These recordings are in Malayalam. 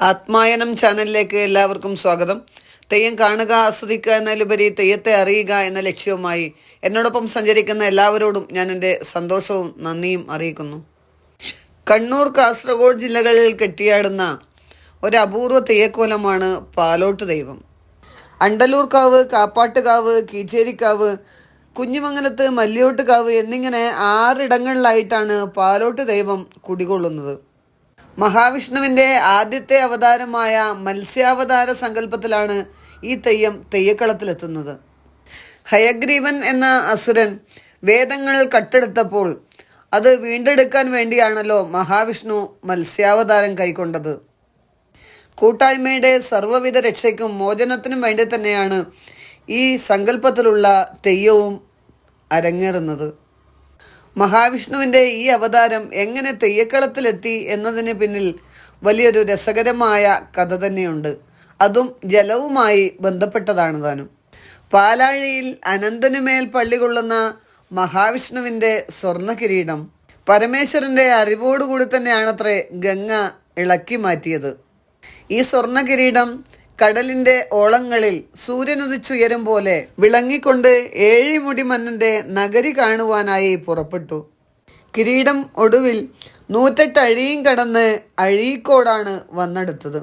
ആത്മായനം ചാനലിലേക്ക് എല്ലാവർക്കും സ്വാഗതം. തെയ്യം കാണുക ആസ്വദിക്കുക എന്നതിലുപരി തെയ്യത്തെ അറിയുക എന്ന ലക്ഷ്യവുമായി എന്നോടൊപ്പം സഞ്ചരിക്കുന്ന എല്ലാവരോടും ഞാൻ എന്റെ സന്തോഷവും നന്ദിയും അറിയിക്കുന്നു. കണ്ണൂർ കാസർഗോഡ് ജില്ലകളിൽ കെട്ടിയാടുന്ന ഒരു അപൂർവ തെയ്യക്കോലമാണ് പാലോട്ട് ദൈവം. അണ്ടലൂർക്കാവ് കാപ്പാട്ടുകാവ് കീച്ചേരിക്കാവ് കുഞ്ഞുമംഗലത്ത് മല്ലിയോട്ടുകാവ് എന്നിങ്ങനെ ആറിടങ്ങളിലായിട്ടാണ് പാലോട്ട് ദൈവം കുടികൊള്ളുന്നത്. മഹാവിഷ്ണുവിന്റെ ആദ്യത്തെ അവതാരമായ മത്സ്യാവതാര സങ്കല്പത്തിലാണ് ഈ തെയ്യം തെയ്യക്കളത്തിലെത്തുന്നത്. ഹയഗ്രീവൻ എന്ന അസുരൻ വേദങ്ങൾ കട്ടെടുത്തപ്പോൾ അത് വീണ്ടെടുക്കാൻ വേണ്ടിയാണല്ലോ മഹാവിഷ്ണു മത്സ്യാവതാരം കൈക്കൊണ്ടത്. കൂട്ടായ്മയുടെ സർവവിധ രക്ഷയ്ക്കും മോചനത്തിനും വേണ്ടി തന്നെയാണ് ഈ സങ്കല്പത്തിലുള്ള തെയ്യവും അരങ്ങേറുന്നത്. മഹാവിഷ്ണുവിന്റെ ഈ അവതാരം എങ്ങനെ തെയ്യക്കളത്തിലെത്തി എന്നതിന് പിന്നിൽ വലിയൊരു രസകരമായ കഥ തന്നെയുണ്ട്. അതും ജലവുമായി ബന്ധപ്പെട്ടതാണ് താനും. പാലാഴിയിൽ അനന്തനുമേൽ പള്ളി കൊള്ളുന്ന മഹാവിഷ്ണുവിന്റെ സ്വർണ കിരീടം പരമേശ്വരന്റെ അറിവോടുകൂടി തന്നെയാണത്രേ ഗംഗ ഇളക്കി മാറ്റിയത്. ഈ സ്വർണ കിരീടം കടലിന്റെ ഓളങ്ങളിൽ സൂര്യനുദിച്ചുയരും പോലെ വിളങ്ങിക്കൊണ്ട് ഏഴിമുടി മന്നന്റെ നഗരി കാണുവാനായി പുറപ്പെട്ടു. കിരീടം ഒടുവിൽ നൂറ്റെട്ട് അഴിയും കടന്ന് അഴീക്കോടാണ് വന്നെടുത്തത്.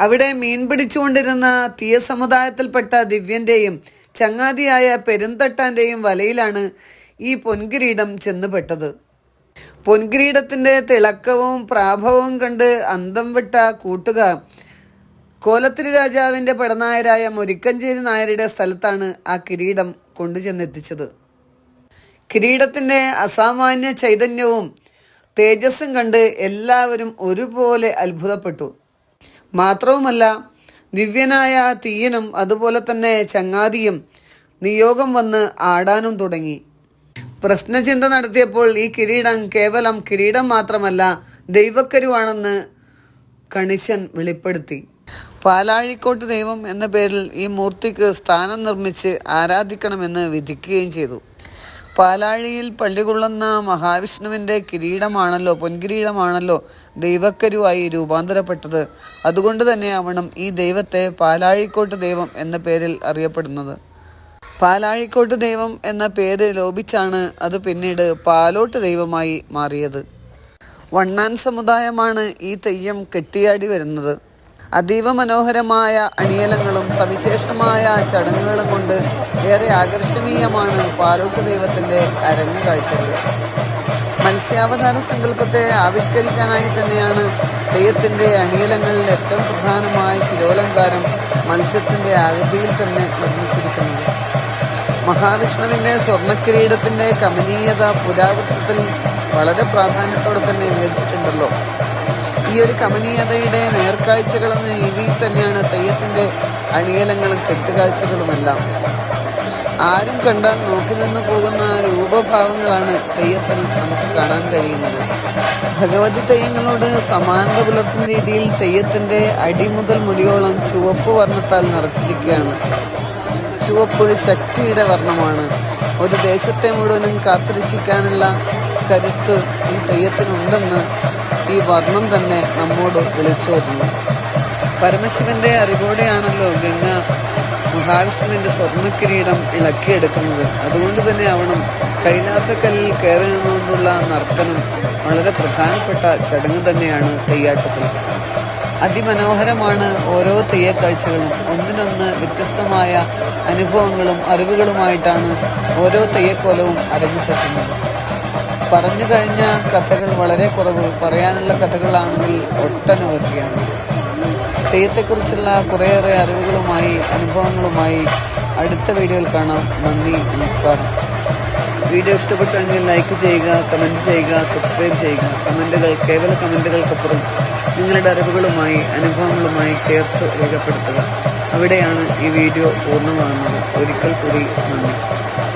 അവിടെ മീൻ പിടിച്ചുകൊണ്ടിരുന്ന തീയ സമുദായത്തിൽപ്പെട്ട ദിവ്യന്റെയും ചങ്ങാതിയായ പെരുന്തട്ടാന്റെയും വലയിലാണ് ഈ പൊൻകിരീടം ചെന്നുപെട്ടത്. പൊൻകിരീടത്തിന്റെ തിളക്കവും പ്രാഭവവും കണ്ട് അന്തം വിട്ട കൂട്ടുകാർ കോലത്തിരി രാജാവിന്റെ പടനായരായ മുരിക്കഞ്ചേരി നായരുടെ സ്ഥലത്താണ് ആ കിരീടം കൊണ്ടുചെന്നെത്തിച്ചത്. കിരീടത്തിന്റെ അസാമാന്യ ചൈതന്യവും തേജസ്സും കണ്ട് എല്ലാവരും ഒരുപോലെ അത്ഭുതപ്പെട്ടു. മാത്രവുമല്ല ദിവ്യനായ തീയനും അതുപോലെ തന്നെ ചങ്ങാതിയും നിയോഗം വന്ന് ആടാനും തുടങ്ങി. പ്രശ്നചിന്ത നടത്തിയപ്പോൾ ഈ കിരീടം കേവലം കിരീടം മാത്രമല്ല ദൈവക്കരുവാണെന്ന് കണിശൻ വെളിപ്പെടുത്തി. പാലാഴിക്കോട്ട് ദൈവം എന്ന പേരിൽ ഈ മൂർത്തിക്ക് സ്ഥാനം നിർമ്മിച്ച് ആരാധിക്കണമെന്ന് വിധിക്കുകയും ചെയ്തു. പാലാഴിയിൽ പള്ളികൊള്ളുന്ന മഹാവിഷ്ണുവിന്റെ കിരീടമാണല്ലോ പൊൻകിരീടമാണല്ലോ ദൈവക്കരുവായി രൂപാന്തരപ്പെട്ടത്. അതുകൊണ്ട് തന്നെയാവണം ഈ ദൈവത്തെ പാലാഴിക്കോട്ട് ദൈവം എന്ന പേരിൽ അറിയപ്പെടുന്നത്. പാലാഴിക്കോട്ട് ദൈവം എന്ന പേര് ലോപിച്ചാണ് അത് പിന്നീട് പാലോട്ട് ദൈവമായി മാറിയത്. വണ്ണാൻ സമുദായമാണ് ഈ തെയ്യം കെട്ടിയാടി വരുന്നത്. അതീവ മനോഹരമായ അണിയലങ്ങളും സവിശേഷമായ ചടങ്ങുകളും കൊണ്ട് ഏറെ ആകർഷണീയമാണ് പാലോട്ട് ദൈവത്തിന്റെ അരങ്ങ് കാഴ്ചകൾ. മത്സ്യാവതാര സങ്കല്പത്തെ ആവിഷ്കരിക്കാനായി തന്നെയാണ് തെയ്യത്തിന്റെ അണിയലങ്ങളിൽ ഏറ്റവും പ്രധാനമായ ശിരോലങ്കാരം മത്സ്യത്തിന്റെ ആകൃതിയിൽ തന്നെ നിർമ്മിച്ചിരിക്കുന്നത്. മഹാവിഷ്ണുവിന്റെ സ്വർണക്കിരീടത്തിന്റെ കമനീയത പുരാവൃത്തത്തിൽ വളരെ പ്രാധാന്യത്തോടെ തന്നെ വിവരിച്ചിട്ടുണ്ടല്ലോ ഈ ഒരു കമനീയതയുടെ നേർക്കാഴ്ചകൾ എന്ന രീതിയിൽ തന്നെയാണ് തെയ്യത്തിന്റെ അണിയലങ്ങളും കെട്ടുകാഴ്ചകളുമെല്ലാം. ആരും കണ്ടാൽ നോക്കി നിന്ന് പോകുന്ന രൂപഭാവങ്ങളാണ് തെയ്യത്തിൽ നമുക്ക് കാണാൻ കഴിയുന്നത്. ഭഗവതി തെയ്യങ്ങളോട് സമാനത പുലർത്തുന്ന രീതിയിൽ തെയ്യത്തിന്റെ അടി മുതൽ മുടിയോളം ചുവപ്പ് വർണത്താൽ നിറച്ചിരിക്കുകയാണ്. ചുവപ്പ് ശക്തിയുടെ വർണമാണ്. ഒരു ദേശത്തെ മുഴുവനും കാത്തിരക്ഷിക്കാനുള്ള കരുത്ത് ഈ തെയ്യത്തിനുണ്ടെന്ന് ഈ വർണം തന്നെ നമ്മോട് വിളിച്ചോതുന്നു പരമശിവന്റെ അറിവോടെയാണല്ലോ ഗംഗ മഹാവിഷ്ണുവിന്റെ സ്വർണ കിരീടം ഇളക്കിയെടുക്കുന്നത്. അതുകൊണ്ട് തന്നെ ആവണം കൈലാസക്കല്ലിൽ കയറി നിന്നുകൊണ്ടുള്ള നർത്തനം വളരെ പ്രധാനപ്പെട്ട ചടങ്ങ് തന്നെയാണ് തെയ്യാട്ടത്തിൽ അതിമനോഹരമാണ് ഓരോ തെയ്യക്കാഴ്ചകളും. ഒന്നിനൊന്ന് വ്യത്യസ്തമായ അനുഭവങ്ങളും അറിവുകളുമായിട്ടാണ് ഓരോ തെയ്യക്കോലവും അരങ്ങത്തെത്തുന്നത് പറഞ്ഞു കഴിഞ്ഞ കഥകൾ വളരെ കുറവ്. പറയാനുള്ള കഥകളാണെങ്കിൽ ഒട്ടനവധിയാണ്. തെയ്യത്തെക്കുറിച്ചുള്ള കുറേയേറെ അറിവുകളുമായി അനുഭവങ്ങളുമായി അടുത്ത വീഡിയോയിൽ കാണാം. നന്ദി നമസ്കാരം. വീഡിയോ ഇഷ്ടപ്പെട്ടെങ്കിൽ ലൈക്ക് ചെയ്യുക കമന്റ് ചെയ്യുക സബ്സ്ക്രൈബ് ചെയ്യുക. കമന്റുകൾ കേവല കമന്റുകൾക്കപ്പുറം നിങ്ങളുടെ അറിവുകളുമായി അനുഭവങ്ങളുമായി ചേർത്ത് രേഖപ്പെടുത്തുക. അവിടെയാണ് ഈ വീഡിയോ പൂർണമാകുന്നത്. ഒരിക്കൽ കൂടി നന്ദി.